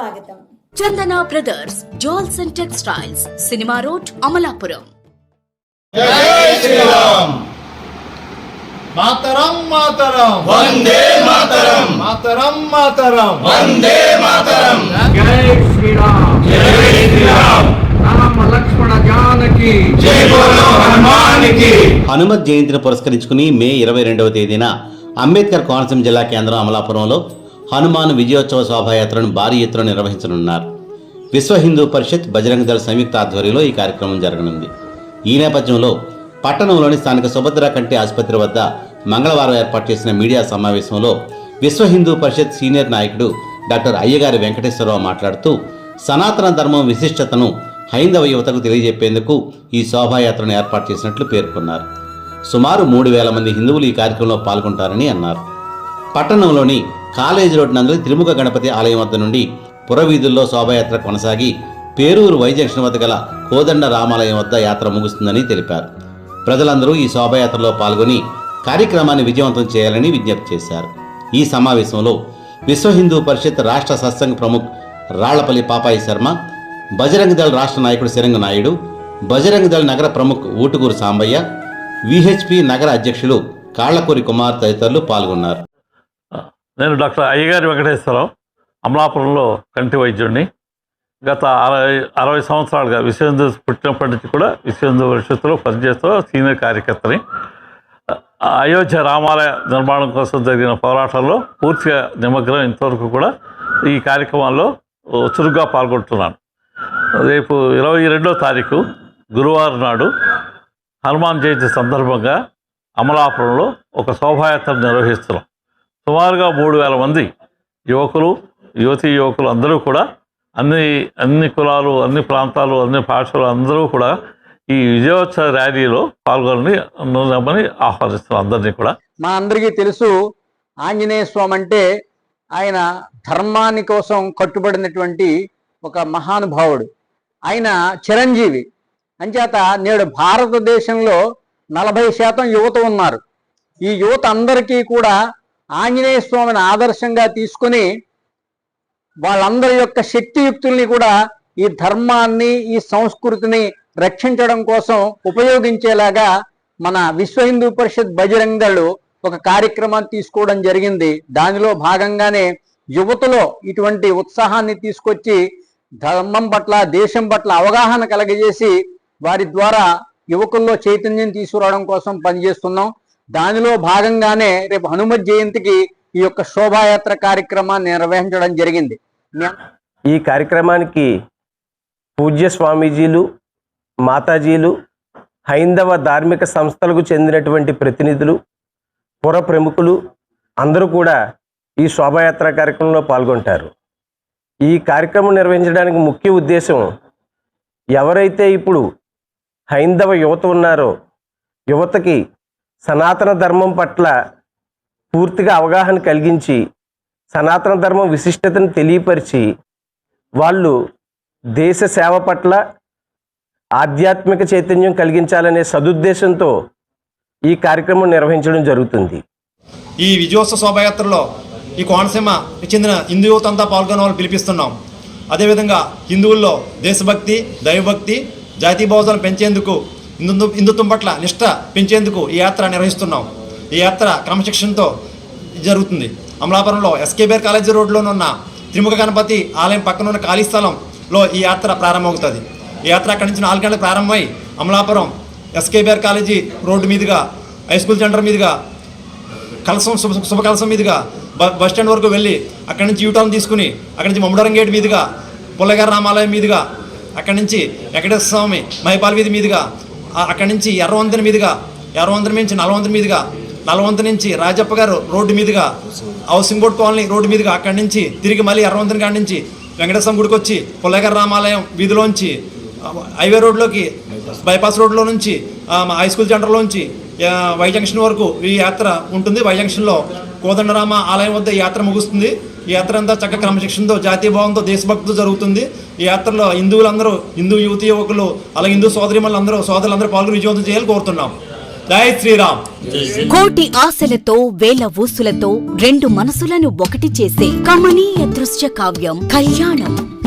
స్వాగతం. Chandana brothers jewels and textiles cinema road Amalapuram. జై శ్రీరామ్. మాతరం మాతరం. వందే మాతరం. మాతరం మాతరం. వందే మాతరం. జై శ్రీరామ్. జై శ్రీరామ్. రామ లక్ష్మణ జానకి. జై బోలో హనుమానికి. హనుమత్ జయంతిని పురస్కరించుకుని మే ఇరవై రెండవ తేదీన అంబేద్కర్ కోనసీమ జిల్లా కేంద్రం అమలాపురంలో హనుమాన్ విజయోత్సవ శోభాయాత్రను భారీ ఎత్తున నిర్వహించనున్నారు. విశ్వ హిందూ పరిషత్ బజరంగ దళ సంయుక్త ఆధ్వర్యంలో ఈ కార్యక్రమం జరగనుంది. ఈ నేపథ్యంలో పట్టణంలోని స్థానిక సుభద్ర కంటి ఆసుపత్రి వద్ద మంగళవారం ఏర్పాటు చేసిన మీడియా సమావేశంలో విశ్వ హిందూ పరిషత్ సీనియర్ నాయకుడు డాక్టర్ అయ్యగారి వెంకటేశ్వరరావు మాట్లాడుతూ సనాతన ధర్మం విశిష్టతను హైందవ యువతకు తెలియజెప్పేందుకు ఈ శోభాయాత్రను ఏర్పాటు చేసినట్లు పేర్కొన్నారు. సుమారు మూడు వేల మంది హిందువులు ఈ కార్యక్రమంలో పాల్గొంటారని అన్నారు. పట్టణంలోని కాలేజీ రోడ్ నందు త్రిముఖ గణపతి ఆలయం వద్ద నుండి పురవీధుల్లో శోభాయాత్ర కొనసాగి పేరూరు వైజంక్షన్ వద్ద గల కోదండ రామాలయం వద్ద యాత్ర ముగుస్తుందని తెలిపారు. ప్రజలందరూ ఈ శోభాయాత్రలో పాల్గొని కార్యక్రమాన్ని విజయవంతం చేయాలని విజ్ఞప్తి చేశారు. ఈ సమావేశంలో విశ్వ హిందూ పరిషత్ రాష్ట్ర సత్సంగ్ ప్రముఖ్ రాళ్ళపల్లి పాపాయి శర్మ బజరంగ దళ్ రాష్ట్ర నాయకుడు శరంగ నాయుడు బజరంగ దళ్ నగర ప్రముఖ్ ఊటుకూరు సాంబయ్య విహెచ్పి నగర అధ్యక్షులు కాళ్ళకూరి కుమార్ తదితరులు పాల్గొన్నారు. నేను డాక్టర్ అయ్యగారి వెంకటేశ్వరరావు అమలాపురంలో కంటి వైద్యుడిని. గత అరవై అరవై సంవత్సరాలుగా విశ్వేందు పుట్టినప్పటి నుంచి కూడా విశ్వహిందూ పరిషత్తులో పనిచేస్తూ సీనియర్ కార్యకర్తని. అయోధ్య రామాలయ నిర్మాణం కోసం జరిగిన పోరాటంలో పూర్తిగా నిమగ్నం ఇంతవరకు కూడా ఈ కార్యక్రమాల్లో చురుగ్గా పాల్గొంటున్నాను. రేపు ఇరవై రెండో తారీఖు గురువారం నాడు హనుమాన్ జయంతి సందర్భంగా అమలాపురంలో ఒక శోభాయాత్ర నిర్వహిస్తున్నాం. సుమారుగా మూడు వేల మంది యువకులు యువతీ యువకులు అందరూ కూడా అన్ని అన్ని కులాలు అన్ని ప్రాంతాలు అన్ని భాషలు అందరూ కూడా ఈ విజయోత్సవ ర్యాలీలో పాల్గొని రమ్మని ఆహ్వానిస్తున్నాం అందరినీ కూడా. మా అందరికీ తెలుసు ఆంజనేయ స్వామి అంటే ఆయన ధర్మాన్ని కోసం కట్టుబడినటువంటి ఒక మహానుభావుడు. ఆయన చిరంజీవి. అంచేత నేడు భారతదేశంలో నలభై శాతం యువత ఉన్నారు. ఈ యువత అందరికీ కూడా ఆంజనేయ స్వామిని ఆదర్శంగా తీసుకొని వాళ్ళందరి యొక్క శక్తియుక్తుల్ని కూడా ఈ ధర్మాన్ని ఈ సంస్కృతిని రక్షించడం కోసం ఉపయోగించేలాగా మన విశ్వ హిందూ పరిషత్ బజరంగ ఒక కార్యక్రమాన్ని తీసుకోవడం జరిగింది. దానిలో భాగంగానే యువతలో ఇటువంటి ఉత్సాహాన్ని తీసుకొచ్చి ధర్మం పట్ల దేశం పట్ల అవగాహన కలగజేసి వారి ద్వారా యువకుల్లో చైతన్యం తీసుకురావడం కోసం పనిచేస్తున్నాం. దానిలో భాగంగానే రేపు హనుమత్ జయంతికి ఈ యొక్క శోభాయాత్ర కార్యక్రమాన్ని నిర్వహించడం జరిగింది. ఈ కార్యక్రమానికి పూజ్య స్వామీజీలు మాతాజీలు హైందవ ధార్మిక సంస్థలకు చెందినటువంటి ప్రతినిధులు పుర ప్రముఖులు అందరూ కూడా ఈ శోభాయాత్ర కార్యక్రమంలో పాల్గొంటారు. ఈ కార్యక్రమం నిర్వహించడానికి ముఖ్య ఉద్దేశం ఎవరైతే ఇప్పుడు హైందవ యువత ఉన్నారో యువతకి సనాతన ధర్మం పట్ల పూర్తిగా అవగాహన కలిగించి సనాతన ధర్మం విశిష్టతను తెలియపరిచి వాళ్ళు దేశ సేవ పట్ల ఆధ్యాత్మిక చైతన్యం కలిగించాలనే సదుద్దేశంతో ఈ కార్యక్రమం నిర్వహించడం జరుగుతుంది. ఈ విజయోత్సవ శోభాయాత్రలో ఈ కోనసీమకి చెందిన హిందూ యువత పాల్గొనే వాళ్ళు పిలిపిస్తున్నాం. అదేవిధంగా హిందువుల్లో దేశభక్తి దైవభక్తి జాతీయ భావజాలను పెంచేందుకు హిందు హిందుత్వం పట్ల నిష్ట పెంచేందుకు ఈ యాత్ర నిర్వహిస్తున్నాం. ఈ యాత్ర క్రమశిక్షణతో జరుగుతుంది. అమలాపురంలో ఎస్కేబేర్ కాలేజీ రోడ్లో ఉన్న త్రిముఖ గణపతి ఆలయం పక్కన ఉన్న ఖాళీ స్థలంలో ఈ యాత్ర ప్రారంభమవుతుంది. ఈ యాత్ర అక్కడి నుంచి నాలుగు గంటలకు ప్రారంభమై అమలాపురం ఎస్కేబేర్ కాలేజీ రోడ్డు మీదుగా హై స్కూల్ సెంటర్ మీదుగా కలసం శుభ శుభ కలసం మీదుగా బస్ స్టాండ్ వరకు వెళ్ళి అక్కడి నుంచి యూటర్న్ తీసుకుని అక్కడి నుంచి మమ్మడరం గేట్ మీదుగా పుల్లగారి రామాలయం మీదుగా అక్కడి నుంచి వెంకటేశ్వర స్వామి మహిపాల్ వీధి మీదుగా అక్కడి నుంచి ఎర్రవంతెన మీదుగా ఎర్రవంతెన నుంచి నలవంతెన మీదుగా నలవంతెన నుంచి రాజప్ప గారు రోడ్డు మీదుగా హౌసింగ్ బోర్డ్ కాలనీ రోడ్డు మీదుగా అక్కడి నుంచి తిరిగి మళ్ళీ ఎర్రవంతెన కాడి నుంచి వెంకటేశ్వరం గుడికి వచ్చి పుల్లగారి రామాలయం వీధిలోంచి హైవే రోడ్లోకి బైపాస్ రోడ్లో నుంచి హై స్కూల్ సెంటర్లోంచి వై జంక్షన్ వరకు ఈ యాత్ర ఉంటుంది. వై జంక్షన్లో కోదండరామ ఆలయం వద్ద యాత్ర ముగుస్తుంది. ఈ యాత్ర అంతా చక్కగా క్రమశిక్షణతో జాతీయ భావంతో దేశభక్తితో జరుగుతుంది. ఈ యాత్రలో హిందువులందరూ హిందూ యువతి యువకులు అలాగే హిందూ సోదరిమణులు అందరూ సోదరులందరూ పాల్గొని విజయవంతం చేయాలని కోరుతున్నాం. జై శ్రీరామ్. కోటి ఆశలతో వేల ఊసులతో రెండు మనసులను ఒకటి చేసే కమనీయ దృశ్య కావ్యం కళ్యాణం.